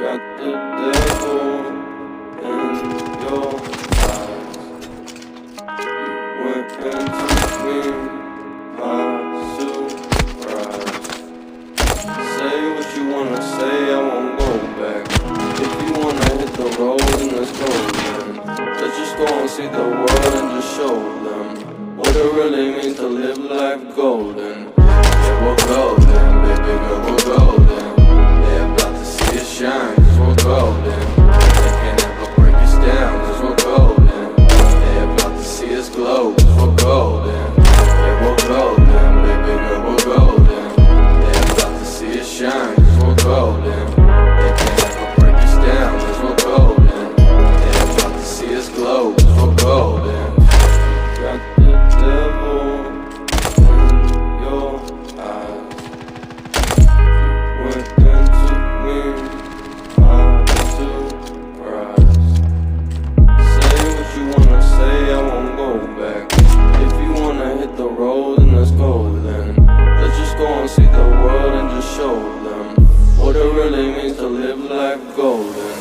Got the devil in your eyes. Surprise. Say what you wanna say, I won't go back. If you wanna hit the road, let's go then. Let's just go and see the world and just show them what it really means to live life golden. Yeah, cause we're golden. Yeah, we're golden, baby girl, we're golden. They're about to see us shine, cause we're golden. the road and let's go then. Let's just go and see the world and just show them What it really means to live like gold.